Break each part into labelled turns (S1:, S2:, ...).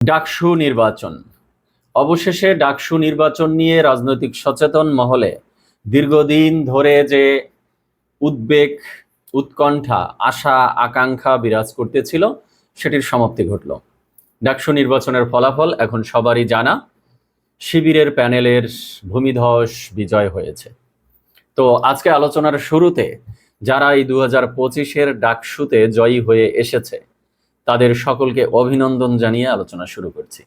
S1: ডাকসু নির্বাচন। অবশেষে ডাকসু নির্বাচন নিয়ে রাজনৈতিক সচেতন মহলে দীর্ঘদিন ধরে যে উদ্বেগ, উৎকণ্ঠা, আশা, আকাঙ্ক্ষা বিরাজ করতেছিল, সেটির সমাপ্তি ঘটল। ডাকসু নির্বাচনের ফলাফল এখন সবারই জানা। শিবিরের প্যানেলের ভূমিধস বিজয় হয়েছে। তো আজকে আলোচনার শুরুতে যারা এই দু হাজার পঁচিশের ডাকসুতে জয়ী হয়ে এসেছে তাদের সকলকে অভিনন্দন জানিয়ে আলোচনা শুরু করছি।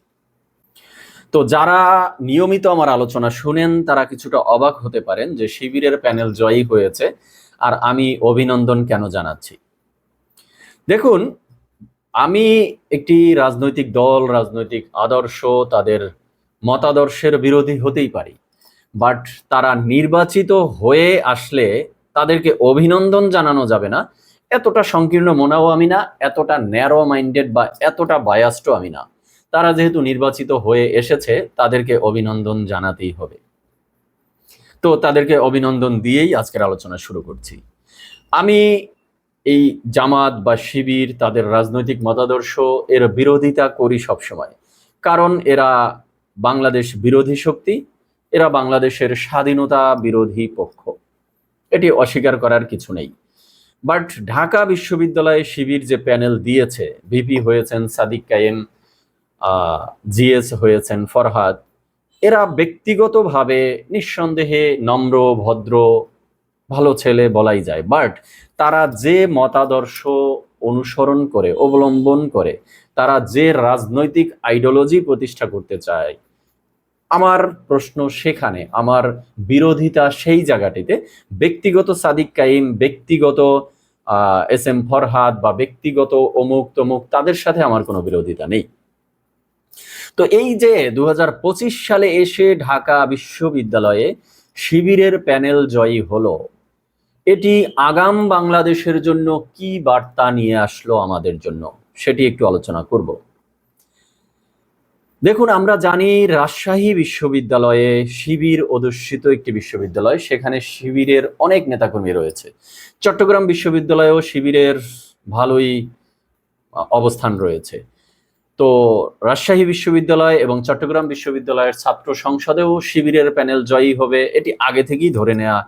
S1: তো যারা নিয়মিত আমার আলোচনা শুনেন, তারা কিছুটা অবাক হতে পারেন যে শিবিরের প্যানেল জয়ী হয়েছে আর আমি অভিনন্দন কেন জানাচ্ছি। দেখুন, আমি একটি রাজনৈতিক দল, রাজনৈতিক আদর্শ, তাদের মতাদর্শের বিরোধী হতেই পারি। বাট তারা নির্বাচিত হয়ে আসলে তাদেরকে অভিনন্দন জানানো যাবে না। এতটা সংকীর্ণ মনাও আমি না, এতটা ন্যারো মাইন্ডেড বা এতটা বায়াস্টও আমি না। তারা যেহেতু নির্বাচিত হয়ে এসেছে, তাদেরকে অভিনন্দন জানাতেই হবে। তো তাদেরকে অভিনন্দন দিয়েই আজকের আলোচনা শুরু করছি। আমি এই জামাত বা শিবির, তাদের রাজনৈতিক মতাদর্শ, এর বিরোধিতা করি সবসময়। কারণ এরা বাংলাদেশ বিরোধী শক্তি, এরা বাংলাদেশের স্বাধীনতা বিরোধী পক্ষ। এটি অস্বীকার করার কিছু নেই। বাট ঢাকা বিশ্ববিদ্যালয়ে শিবির যে প্যানেল দিয়েছে, ভিপি হয়েছেন সাদিক কায়েম জিএস হয়েছেন ফরহাদ, এরা ব্যক্তিগতভাবে নিঃসন্দেহে নম্র, ভদ্র, ভালো ছেলে বলাই যায়। বাট তারা যে মতাদর্শ অনুসরণ করে, অবলম্বন করে, তারা যে রাজনৈতিক আইডিওলজি প্রতিষ্ঠা করতে চায়, আমার প্রশ্ন সেখানে, আমার বিরোধিতা সেই জায়গাটিতে ব্যক্তিগত সাদিক কাইম ব্যক্তিগত এস এম ফরহাদ বা ব্যক্তিগত অমুক তমুক, তাদের সাথে আমার কোনো বিরোধিতা নেই। তো এই যে দু হাজার পঁচিশ সালে এসে ঢাকা বিশ্ববিদ্যালয়ে শিবিরের প্যানেল জয়ী হলো, এটি আগাম বাংলাদেশের জন্য কি বার্তা নিয়ে আসলো আমাদের জন্য, সেটি একটু আলোচনা করব। দেখুন, আমরা জানি রাজশাহী বিশ্ববিদ্যালয়ে শিবির অধ্যুষিত একটি বিশ্ববিদ্যালয়। সেখানে শিবিরের অনেক নেতাকর্মী রয়েছে। চট্টগ্রাম বিশ্ববিদ্যালয়েও শিবিরের ভালোই অবস্থান রয়েছে। তো রাজশাহী বিশ্ববিদ্যালয় এবং চট্টগ্রাম বিশ্ববিদ্যালয়ের ছাত্র সংসদেও শিবিরের প্যানেল জয়ী হবে, এটি আগে থেকেই ধরে নেওয়া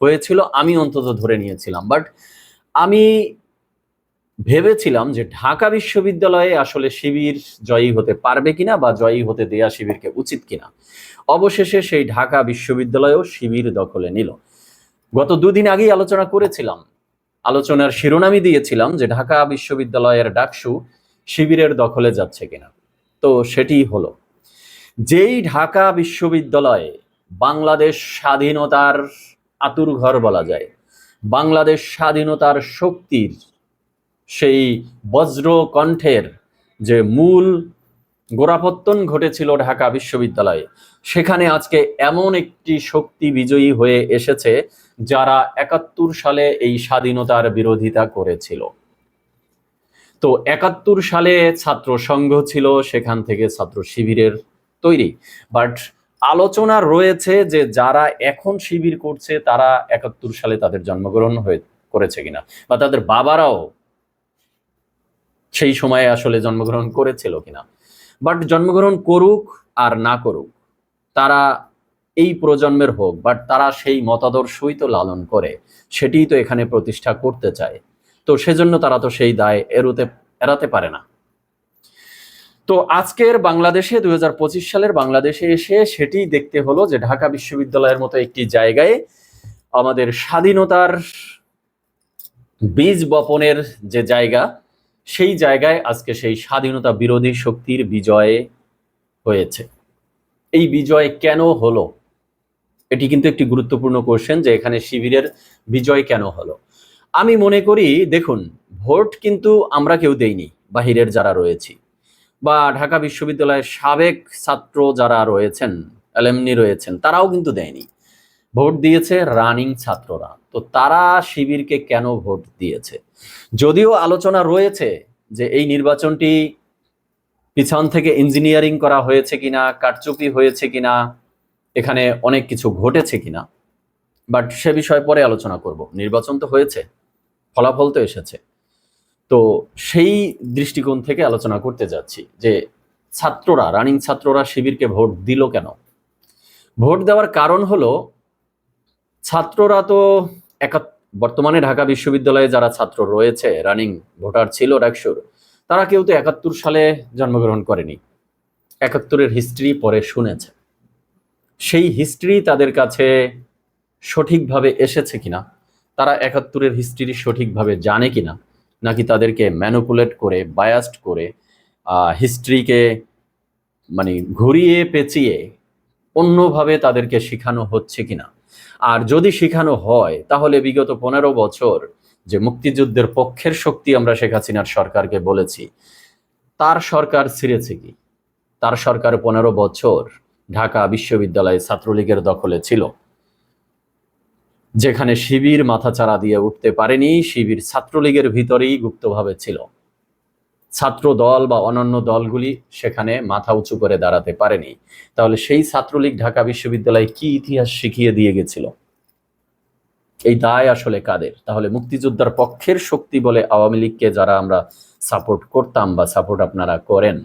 S1: হয়েছিল। আমি অন্তত ধরে নিয়েছিলাম। বাট আমি ভেবেছিলাম যে ঢাকা বিশ্ববিদ্যালয়ে আসলে শিবির জয়ী হতে পারবে কিনা বা জয়ী হতে দেয়া শিবিরকে উচিত কিনা। অবশেষে সেই ঢাকা বিশ্ববিদ্যালয়েও শিবির দখলে নিল। গত দুদিন আগেই আলোচনা করেছিলাম। আলোচনার শিরোনামই দিয়েছিলাম যে ঢাকা বিশ্ববিদ্যালয়ের ডাকসু শিবিরের দখলে যাচ্ছে কিনা। তো সেটি হলো, যেই ঢাকা বিশ্ববিদ্যালয়ে বাংলাদেশ স্বাধীনতার আতুর ঘর বলা যায়, বাংলাদেশ স্বাধীনতার শক্তির সেই বজ্র কণ্ঠের যে মূল গোড়াপত্তন ঘটেছিল ঢাকা বিশ্ববিদ্যালয়ে, সেখানে আজকে এমন একটি শক্তি বিজয়ী হয়ে এসেছে যারা একাত্তর সালে এই স্বাধীনতার বিরোধিতা করেছিল। তো একাত্তর সালে ছাত্র সংঘ ছিল, সেখান থেকে ছাত্র শিবিরের তৈরি। বাট আলোচনা রয়েছে যে যারা এখন শিবির করছে, তারা একাত্তর সালে তাদের জন্মগ্রহণ হয়ে করেছে কিনা বা তাদের বাবারাও সেই সময়ে আসলে জন্মগ্রহণ করেছিল কিনা। বাট জন্মগ্রহণ করুক আর না করুক, তারা এই প্রজন্মের হোক বাট তারা সেই মতাদর্শই তো লালন করে, সেটিই তো এখানে প্রতিষ্ঠা করতে চায়। তো সেজন্য তারা তো সেই দায় এড়োতে এড়াতে পারে না। তো আজকের বাংলাদেশে, দুই হাজার পঁচিশ সালের বাংলাদেশে এসে সেটি দেখতে হলো যে ঢাকা বিশ্ববিদ্যালয়ের মতো একটি জায়গায় আমাদের স্বাধীনতার বীজ বপনের যে জায়গা সেই জায়গায় আজকে সেই স্বাধীনতা বিরোধী শক্তির বিজয়ে হয়েছে। এই বিজয় কেন হলো? এটি কিন্তু একটি গুরুত্বপূর্ণ কোশ্চেন যে এখানে শিবিরের বিজয় কেন হলো? আমি মনে করি, দেখুন, ভোট কিন্তু আমরা কেউ দেইনি, বাহিরের যারা রয়েছি বা ঢাকা বিশ্ববিদ্যালয়ের সাবেক ছাত্র যারা রয়েছেন অ্যালেমনি রয়েছেন, তারাও কিন্তু দেয়নি। ভোট দিয়েছে রানিং ছাত্ররা। তো তারা শিবিরকে কেন ভোট দিয়েছে? যদিও আলোচনা রয়েছে যে এই নির্বাচনটি পিছন থেকে ইঞ্জিনিয়ারিং করা হয়েছে কিনা, কারচুপি হয়েছে কিনা, এখানে অনেক কিছু ঘটেছে কিনা। বাট সে বিষয়ে পরে আলোচনা করব। নির্বাচন তো হয়েছে, ফলাফল তো এসেছে। তো সেই দৃষ্টিকোণ থেকে আলোচনা করতে যাচ্ছি যে ছাত্ররা রানিং ছাত্ররা শিবিরকে ভোট দিল কেন? ভোট দেওয়ার কারণ হলো, ছাত্ররা তো একাত বর্তমানে ঢাকা বিশ্ববিদ্যালয়ে যারা ছাত্র রয়েছে রানিং ভোটার ছিল ডাকসুর, তারা কেউ তো একাত্তর সালে জন্মগ্রহণ করেনি। একাত্তরের হিস্ট্রি পরে শুনেছে। সেই হিস্ট্রি তাদের কাছে সঠিকভাবে এসেছে কিনা, তারা একাত্তরের হিস্ট্রি সঠিকভাবে জানে কিনা, নাকি তাদেরকে ম্যানুপুলেট করে বায়াস্ট করে হিস্ট্রিকে মানে ঘুরিয়ে পেঁচিয়ে অন্যভাবে তাদেরকে শেখানো হচ্ছে কিনা? আর যদি শেখানো হয়, তাহলে বিগত পনেরো বছর যে মুক্তিযুদ্ধের পক্ষের শক্তি আমরা শেখ হাসিনার সরকারকে বলেছি, তার সরকার ছিঁড়েছে কি? তার সরকার পনেরো বছর ঢাকা বিশ্ববিদ্যালয়ে ছাত্রলীগের দখলে ছিল। যেখানে শিবির মাথাচাড়া দিয়ে উঠতে পারেনি, শিবির ছাত্রলীগের ভিতরেই গুপ্তভাবে ছিল। ছাত্র দল বা অন্যান্য দলগুলি সেখানে মাথা উঁচু করে দাঁড়াতে পারেনি। তাহলে সেই ছাত্রলীগ ঢাকা বিশ্ববিদ্যালয়ে কি ইতিহাস শিখিয়ে দিয়ে গেছিল? এই দায় আসলে কাদের? তাহলে মুক্তিযোদ্ধার পক্ষের শক্তি বলে আওয়ামী লীগকে যারা আমরা সাপোর্ট করতাম বা সাপোর্ট আপনারা করেন,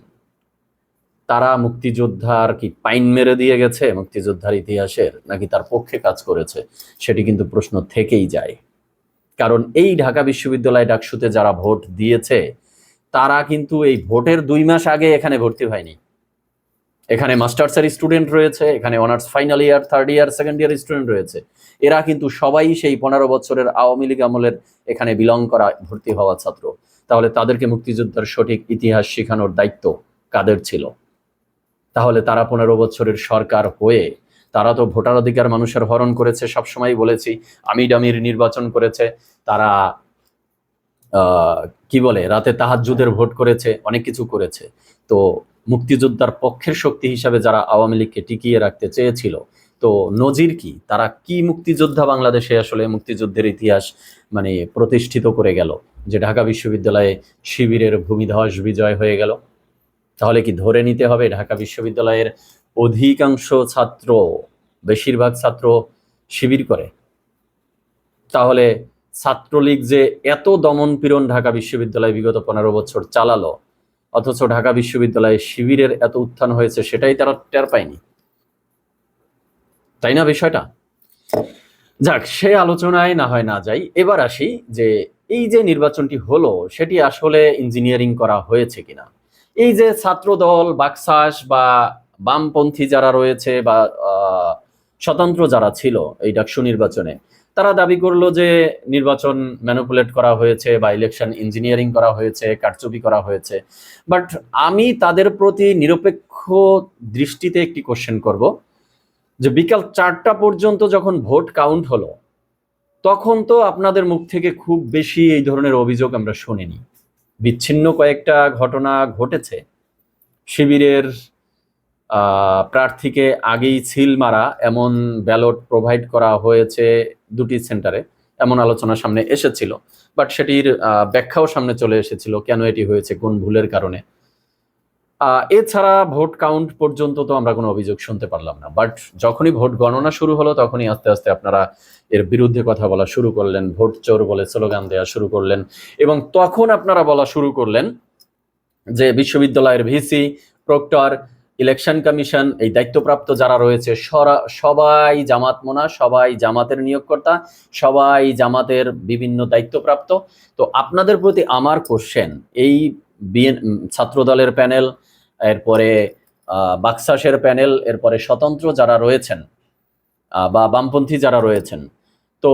S1: তারা মুক্তিযোদ্ধার কি পাইন মেরে দিয়ে গেছে মুক্তিযোদ্ধার ইতিহাসের, নাকি তার পক্ষে কাজ করেছে? সেটি কিন্তু প্রশ্ন থেকেই যায়। কারণ এই ঢাকা বিশ্ববিদ্যালয় ডাকসুতে যারা ভোট দিয়েছে তারা কিন্তু এই ভোটের দুই মাস আগে এখানে ভর্তি হয়নি। এখানে মাস্টার্সের স্টুডেন্ট রয়েছে, এখানে honours final year third year second year student রয়েছে। এরা কিন্তু সবাই সেই পনেরো বছরের আওয়ামী লীগ আমলের এখানে বিলং করা ভর্তি হওয়া ছাত্র। তাহলে তাদেরকে মুক্তিযোদ্ধার সঠিক ইতিহাস শেখানোর দায়িত্ব কাদের ছিল? তাহলে তারা পনেরো বছরের সরকার হয়ে, তারা তো ভোটার অধিকার মানুষের হরণ করেছে সবসময় বলেছি আমি ডামির নির্বাচন করেছে, তারা কি বলে, রাতে তাহাজ্জুদের ভোট করেছে, অনেক কিছু করেছে। তো মুক্তিযোদ্ধার পক্ষের শক্তি হিসাবে যারা আওয়ামী লীগকে টিকিয়ে রাখতে চেয়েছিল, তো নজির কি? তারা কি মুক্তিযোদ্ধা বাংলাদেশে আসলে মুক্তিযুদ্ধের ইতিহাস মানে প্রতিষ্ঠিত করে গেল? যে ঢাকা বিশ্ববিদ্যালয়ে শিবিরের ভূমিধস বিজয় হয়ে গেল। তাহলে কি ধরে নিতে হবে, ঢাকা বিশ্ববিদ্যালয়ের অধিকাংশ ছাত্র, বেশিরভাগ ছাত্র শিবির করে? তাহলে ছাত্রলীগ যে এত দমন পীড়ন ঢাকা বিশ্ববিদ্যালয় বিগত পনেরো বছর চালালো, অথচ ঢাকা বিশ্ববিদ্যালয়ে শিবিরের এত উত্থান হয়েছে, সেটাই তারা টের পায়নি। তাই না বিষয়টা? যাক, সে আলোচনায় না হয় না যাই, এবার আসি যে এই যে নির্বাচনটি হলো, সেটি আসলে ইঞ্জিনিয়ারিং করা হয়েছে কিনা? এই যে ছাত্র দল বাকসাস বা বামপন্থী যারা রয়েছে বা স্বতন্ত্র যারা ছিল এই ডাকসু নির্বাচনে তারা দাবি করল যে নির্বাচন ম্যানুপুলেট করা হয়েছে বা ইলেকশন ইঞ্জিনিয়ারিং করা হয়েছে, কারচুপি করা হয়েছে। বাট আমি তাদের প্রতি নিরপেক্ষ দৃষ্টিতে একটি কোশ্চেন করব, যে বিকাল চারটা পর্যন্ত যখন ভোট কাউন্ট হলো, তখন তো আপনাদের মুখ থেকে খুব বেশি এই ধরনের অভিযোগ আমরা শুনিনি। বিচ্ছিন্ন কয়েকটা ঘটনা ঘটেছে। শিবিরের প্রার্থীকে আগেই ছিল মারা এমন ব্যালট প্রোভাইড করা হয়েছে দুটি সেন্টারে, এমন আলোচনা সামনে এসেছিল। বাট সেটির ব্যাখ্যাও সামনে চলে এসেছিল কেন এটি হয়েছে, কোন ভুলের কারণে। এছাড়া ভোট কাউন্ট পর্যন্ত তো আমরা কোনো অভিযোগ শুনতে পারলাম না। বাট যখনই ভোট গণনা শুরু হলো, তখনই আস্তে আস্তে আপনারা এর বিরুদ্ধে কথা বলা শুরু করলেন, ভোট চোর বলে স্লোগান দেওয়া শুরু করলেন এবং তখন আপনারা বলা শুরু করলেন যে বিশ্ববিদ্যালয়ের ভিসি প্রক্টর ইলেকশন কমিশন, এই দায়িত্বপ্রাপ্ত যারা রয়েছে সবাই জামাত মোনা, সবাই জামাতের নিয়োগকর্তা, সবাই জামাতের বিভিন্ন দায়িত্বপ্রাপ্ত। তো আপনাদের প্রতি আমার কোশ্চেন এই বিএন ছাত্র দলের প্যানেল, এরপরে বাকসাসের প্যানেল, এরপরে স্বতন্ত্র যারা রয়েছেন বা বামপন্থী যারা রয়েছেন, তো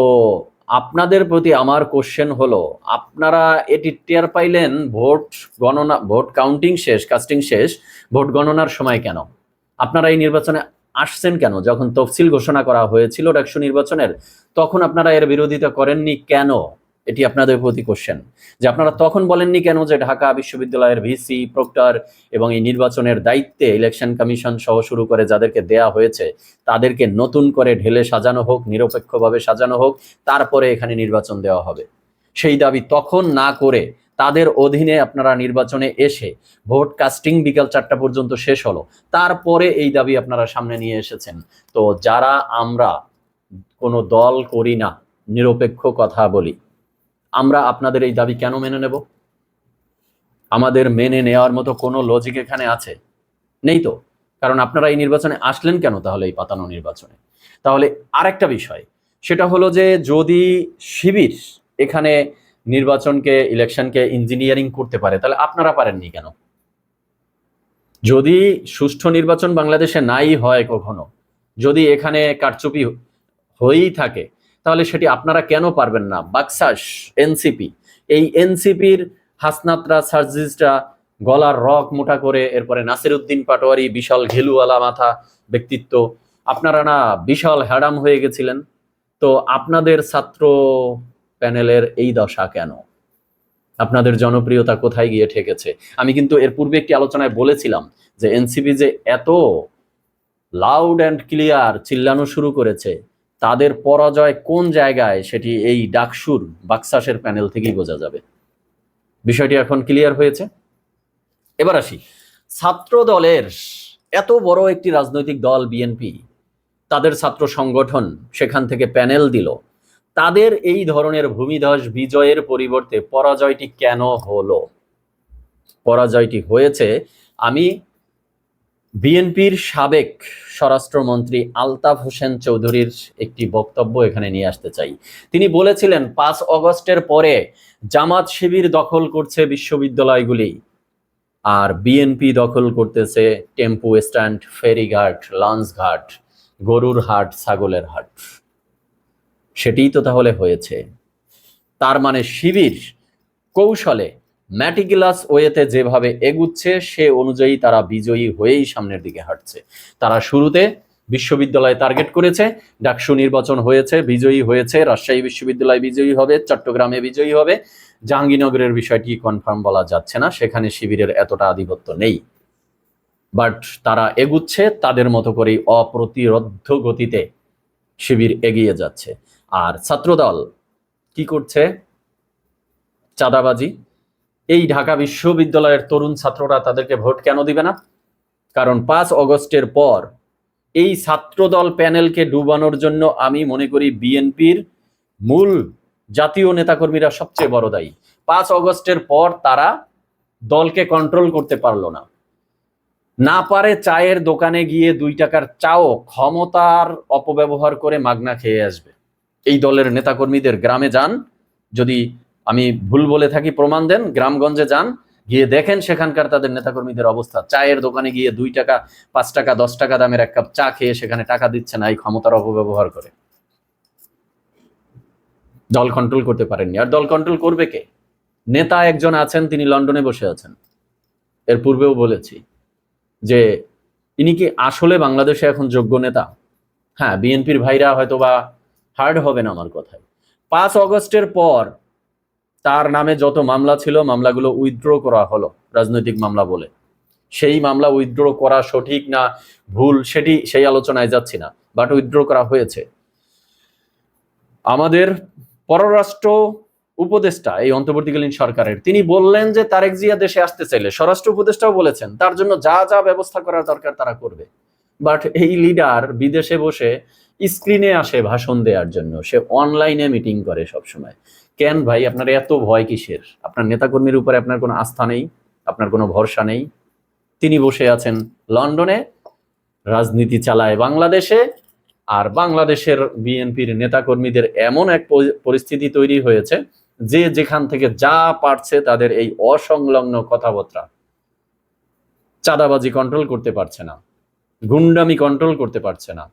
S1: আপনাদের প্রতি আমার কোশ্চেন হলো, আপনারা এটি টিয়ার পাইলেন ভোট গণনা, ভোট কাউন্টিং শেষ কাস্টিং শেষ, ভোট গণনার সময় কেন? আপনারা এই নির্বাচনে আসছেন কেন? যখন তফসিল ঘোষণা করা হয়েছিল ডাকসু নির্বাচনের, তখন আপনারা এর বিরোধিতা করেননি কেন? এটি আপনাদের প্রতি কোশ্চেন যে আপনারা তখন বলেননি কেন যে ঢাকা বিশ্ববিদ্যালয়ের ভিসি, প্রক্টর এবং এই নির্বাচনের দায়িত্বে ইলেকশন কমিশন সহ শুরু করে যাদেরকে দেয়া হয়েছে, তাদেরকে নতুন করে ঢেলে সাজানো হোক, নিরপেক্ষভাবে সাজানো হোক, তারপরে এখানে নির্বাচন দেওয়া হবে। সেই দাবি তখন না করে তাদের অধীনে আপনারা নির্বাচনে এসে ভোট কাস্টিং বিকাল চারটা পর্যন্ত শেষ হলো, তারপরে এই দাবি আপনারা সামনে নিয়ে এসেছেন। তো যারা আমরা কোনো দল করি না, নিরপেক্ষ কথা বলি আমরা আপনাদের এই দাবি কেন মেনে নেব? আমাদের মেনে নেওয়ার মতো কোনো লজিক এখানে আছে? নেই তো? কারণ আপনারা এই নির্বাচনে আসলেন কেন তাহলে এই পাতানো নির্বাচনে? তাহলে আরেকটা বিষয়, সেটা হলো যে যদি শিবির এখানে নির্বাচনকে, ইলেকশনকে ইঞ্জিনিয়ারিং করতে পারে, তাহলে আপনারা পারেননি কেন? যদি সুষ্ঠু নির্বাচন বাংলাদেশে নাই হয় কখনো, যদি এখানে কারচুপি হয়েই থাকে তাহলে সেটি আপনারা কেন পারবেন না? বাকসাস এনসিপি এই এনসিপির হাসনাতরা, সার্জিসরা গলার রক মোটা করে, এরপরে নাসির উদ্দিন পাটোয়ারি, বিশাল ঘেলুওয়ালা মাথা ব্যক্তিত্ব। আপনারা না বিশাল হ্যাডাম হয়ে গেছিলেন। তো আপনাদের ছাত্র প্যানেলের এই দশা কেন? আপনাদের জনপ্রিয়তা কোথায় গিয়ে ঠেকেছে? আমি কিন্তু এর পূর্বে একটি আলোচনায় বলেছিলাম যে এনসিপি যে এত লাউড অ্যান্ড ক্লিয়ার চিল্লানো শুরু করেছে তাদের পরাজয় কোন জায়গায় সেটি এই ডাকসুর বাক্সাসের প্যানেল থেকেই বোঝা যাবে। বিষয়টি এখন ক্লিয়ার হয়েছে। এবার আসি। ছাত্র দলের এত বড় একটি রাজনৈতিক দল বিএনপি, তাদের ছাত্র সংগঠন সেখান থেকে প্যানেল দিল। তাদের এই ধরনের ভূমিধস বিজয়ের পরিবর্তে পরাজয়টি কেন হলো? পরাজয়টি হয়েছে, আমি বিএনপির সাবেক স্বরাষ্ট্রমন্ত্রী আলতাফ হোসেন চৌধুরীর একটি বক্তব্য এখানে নিয়ে আসতে চাই। তিনি বলেছিলেন, পাঁচ অগস্টের পরে জামাত শিবির দখল করছে বিশ্ববিদ্যালয়গুলি, আর বিএনপি দখল করতেছে টেম্পু স্ট্যান্ড, ফেরিঘাট লঞ্চ ঘাট গরুর হাট, ছাগলের হাট। সেটিই তো তাহলে হয়েছে। তার মানে শিবির কৌশলে ম্যাটিকুলাস ওয়েতে যেভাবে এগুচ্ছে, সে অনুযায়ী তারা বিজয়ী হয়েই সামনের দিকে হাঁটছে। তারা শুরুতে বিশ্ববিদ্যালয় টার্গেট করেছে, ডাকসু নির্বাচন হয়েছে, বিজয়ী হয়েছে, রাজশাহী বিশ্ববিদ্যালয় বিজয়ী হবে, চট্টগ্রামে বিজয়ী হবে। জাহাঙ্গীরনগরের বিষয়টি কনফার্ম বলা যাচ্ছে না, সেখানে শিবিরের এতটা আধিপত্য নেই। বাট তারা এগুচ্ছে, তাদের মতো করেই অপ্রতিরোধ্য গতিতে শিবির এগিয়ে যাচ্ছে। আর ছাত্রদল কি করছে? চাঁদাবাজি এই ঢাকা বিশ্ববিদ্যালয়ের তরুণ ছাত্ররা তাদেরকে ভোট কেন দিবে না? কারণ পাঁচ অগস্টের পর এই ছাত্রদল প্যানেলকে ডুবানোর জন্য আমি মনে করি বিএনপির মূল জাতীয় নেতাকর্মীরা সবচেয়ে বড় দায়ী। পাঁচ অগস্টের পর তারা দলকে কন্ট্রোল করতে পারল না। না পারে চায়ের দোকানে গিয়ে দুই টাকার চাও ক্ষমতার অপব্যবহার করে মাগনা খেয়ে আসবে। এই দলের নেতাকর্মীদের গ্রামে যান, যদি আমি ভুল বলে থাকি, প্রমাণ দেন, গ্রামগঞ্জে যান, গিয়ে দেখেন সেখানকার তাদের নেতাকর্মীদের অবস্থা। চায়ের দোকানে গিয়ে দুই টাকা, পাঁচ টাকা, দশ টাকা দামের এক কাপ চা খেয়ে সেখানে টাকা দিচ্ছে না, এই ক্ষমতার অপব্যবহার করে। দল কন্ট্রোল করতে পারেননি। আর দল কন্ট্রোল করবে কে? নেতা একজন আছেন, তিনি লন্ডনে বসে আছেন। এর পূর্বেও বলেছি যে, ইনি কি আসলে বাংলাদেশে এখন যোগ্য নেতা? হ্যাঁ বিএনপির ভাইরা হয়তো বা হার্ড হবেন আমার কথায়। পাঁচ অগস্টের পর তার নামে যত মামলা ছিল, মামলাগুলো উইথড্র করা হলো, রাজনৈতিক মামলা বলে। সেই মামলা উইথড্র করা সঠিক না ভুল, সেটি সেই আলোচনায় যাচ্ছি না বাট উইথড্র করা হয়েছে। আমাদের পররাষ্ট্র উপদেষ্টা, এই অন্তর্বর্তীকালীন সরকারের, তিনি বললেন যে তারেক জিয়া দেশে আসতে চাইলে, স্বরাষ্ট্র উপদেষ্টাও বলেছেন, তার জন্য যা যা ব্যবস্থা করার দরকার তারা করবে। বাট এই লিডার বিদেশে বসে স্ক্রিনে আসে ভাষণ দেওয়ার জন্য, সে অনলাইনে মিটিং করে সব সময় কেন ভাই? আপনার এত ভয় কিসের? আপনার নেতাকর্মীর উপরে আপনার কোনো আস্থা নেই, আপনার কোনো ভরসা নেই। তিনি বসে আছেন লন্ডনে, রাজনীতি চালায় বাংলাদেশে, আর বাংলাদেশের বিএনপির নেতাকর্মীদের এমন এক পরিস্থিতি তৈরি হয়েছে যে যেখান থেকে যা পারছে তাদের এই অসংলগ্ন কথাবার্তা চাঁদাবাজি কন্ট্রোল করতে পারছে না, গুন্ডামি কন্ট্রোল করতে পারছে না।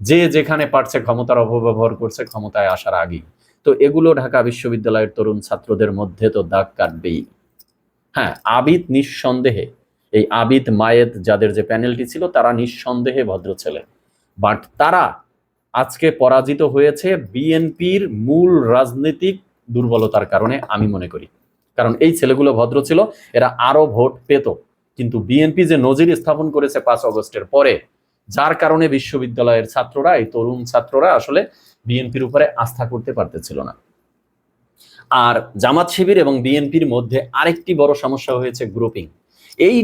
S1: যে যেখানে পারছে ক্ষমতার অপব্যবহার করছে, ক্ষমতায় আসার আগেই। তো এগুলো ঢাকা বিশ্ববিদ্যালয়ের তরুণ ছাত্রদের মধ্যে তো দাগ কাটবেই। হ্যাঁ আবিদ নিঃসন্দেহে, এই আবিদ মায়েদ যাদের যে প্যানেলটি ছিল, তারা নিঃসন্দেহে ভদ্র ছেলে। বাট তারা আজকে পরাজিত হয়েছে বিএনপির মূল রাজনৈতিক দুর্বলতার কারণে, আমি মনে করি। কারণ এই ছেলেগুলো ভদ্র ছিল, এরা আরও ভোট পেত। কিন্তু বিএনপি যে নজির স্থাপন করেছে পাঁচ অগস্টের পরে যার কারণে বিশ্ববিদ্যালয়ের ছাত্ররা, এই তরুণ ছাত্ররা আসলে বিএনপির উপরে আস্থা করতে পারতেছিল না। আর জামাত শিবির এবং বিএনপির মধ্যে আরেকটি বড় সমস্যা হয়েছে গ্রুপিং এই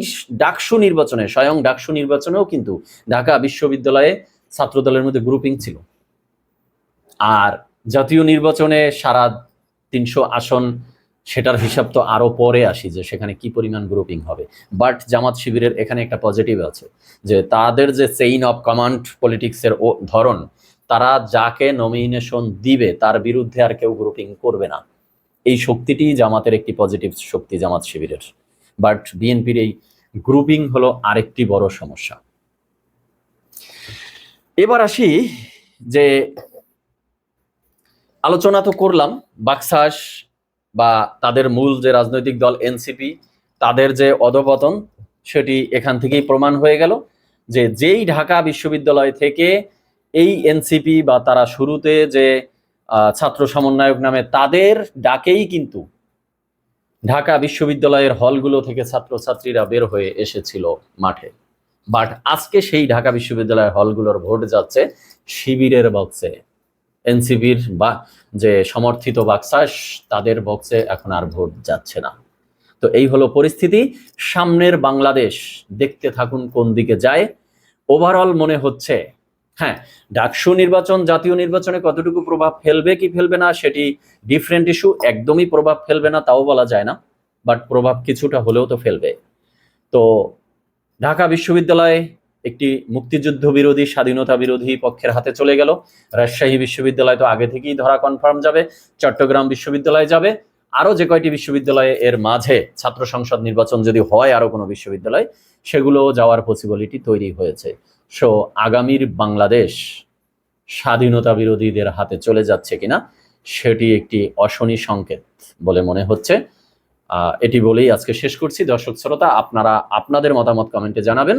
S1: ডাকসু নির্বাচনে, স্বয়ং ডাকসু নির্বাচনেও কিন্তু ঢাকা বিশ্ববিদ্যালয়ে ছাত্রদলের মধ্যে গ্রুপিং ছিল। আর জাতীয় নির্বাচনে সারা তিনশো আসন সেটার হিসাব তো আরও পরে আসি যে সেখানে কি পরিমাণ গ্রুপিং হবে। বাট জামাত শিবিরের এখানে একটা পজিটিভ আছে যে তাদের যে চেইন অফ কমান্ড পলিটিক্সের ও ধরন, তারা যাকে নমিনেশন দিবে তার বিরুদ্ধে আর কেউ গ্রুপিং করবে না। এই শক্তিটি জামাতের একটি পজিটিভ শক্তি জামাত শিবিরের। বাট বিএনপির এই গ্রুপিং হলো আরেকটি বড় সমস্যা। এবার আসি যে আলোচনা তো করলাম, বাকসাস বা তাদের মূল যে রাজনৈতিক দল এনসিপি, তাদের যে অধপতন, সেটি এখান থেকেই প্রমাণ হয়ে গেল যে যেই ঢাকা বিশ্ববিদ্যালয় থেকে এই এনসিপি বা তারা শুরুতে যে ছাত্র সমন্বয়ক নামে তাদের ডাকেই কিন্তু ঢাকা বিশ্ববিদ্যালয়ের হলগুলো থেকে ছাত্রছাত্রীরা বের হয়ে এসেছিল মাঠে। বাট আজকে সেই ঢাকা বিশ্ববিদ্যালয়ের হলগুলোর ভোট যাচ্ছে শিবিরের বক্সে। এনসিপির বা যে সমর্থিত বাক্সাস তাদের বক্সে এখন আর ভোট যাচ্ছে না। তো এই হলো পরিস্থিতি। সামনের বাংলাদেশ দেখতে থাকুন কোন দিকে যায়। ওভারঅল মনে হচ্ছে হ্যাঁ ডাকসু নির্বাচন, জাতীয় নির্বাচনে কতটুকু প্রভাব ফেলবে, কি ফেলবে না, সেটি ডিফারেন্ট ইস্যু একদমই প্রভাব ফেলবে না, তাও বলা যায় না বাট প্রভাব কিছুটা হলেও তো ফেলবে। তো ঢাকা বিশ্ববিদ্যালয়ে একটি মুক্তিযুদ্ধ বিরোধী স্বাধীনতা বিরোধী পক্ষের হাতে চলে গেল। রাজশাহী বিশ্ববিদ্যালয় তো আগে থেকেই ধরা কনফার্ম যাবে, চট্টগ্রাম বিশ্ববিদ্যালয় যাবে। আরও যে কয়টি বিশ্ববিদ্যালয়ে এর মাঝে ছাত্র সংসদ নির্বাচন যদি হয় আরও কোনো বিশ্ববিদ্যালয় সেগুলো যাওয়ার পসিবিলিটি তৈরি হয়েছে। সো আগামীর বাংলাদেশ স্বাধীনতা বিরোধীদের হাতে চলে যাচ্ছে কিনা, সেটি একটি অশনি সংকেত বলে মনে হচ্ছে। এটি বলেই আজকে শেষ করছি। দর্শক শ্রোতা, আপনারা আপনাদের মতামত কমেন্টে জানাবেন।